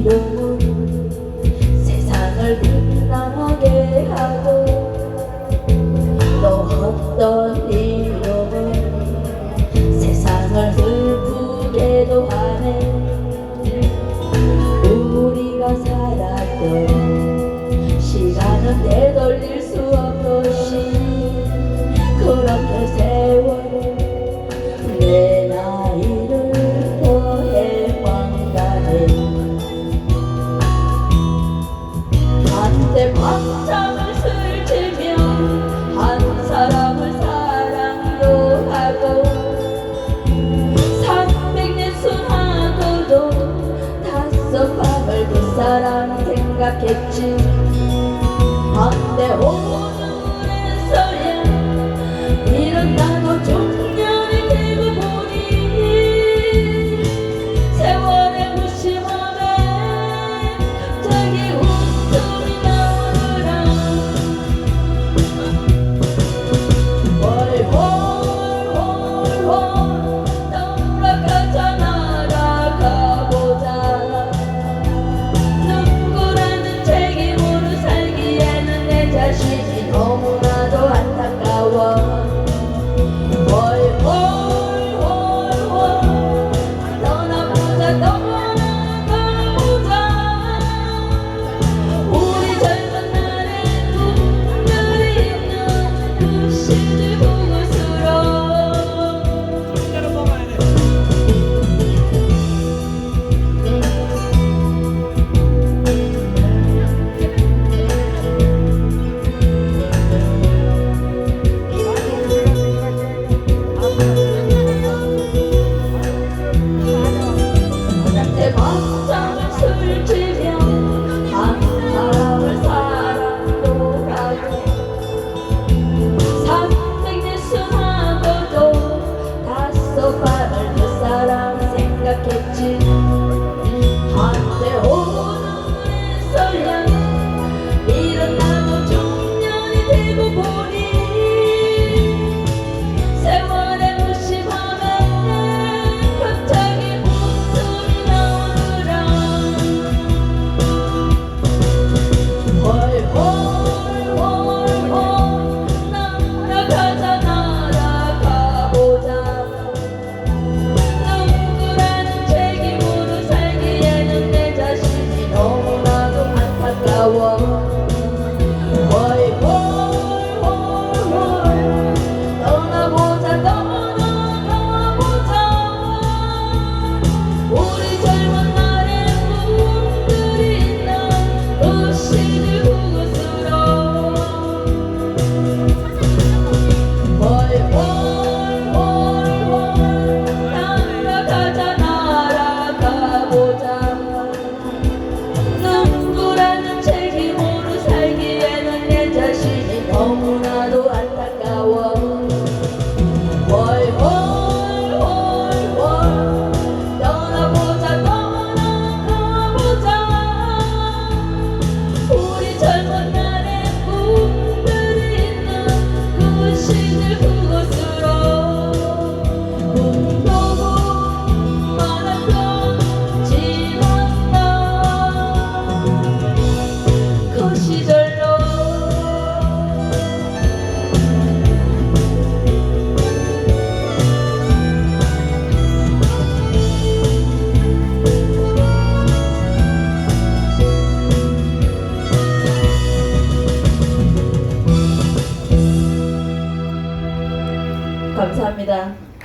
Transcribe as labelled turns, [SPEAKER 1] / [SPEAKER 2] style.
[SPEAKER 1] 위로 세상을 빛나게 하고 너 어떤 일 내 밥상을 슬들며 한 사람을 사랑으로 하고 삼백내순 하도 다섯 밤을 그 사람 생각했지. to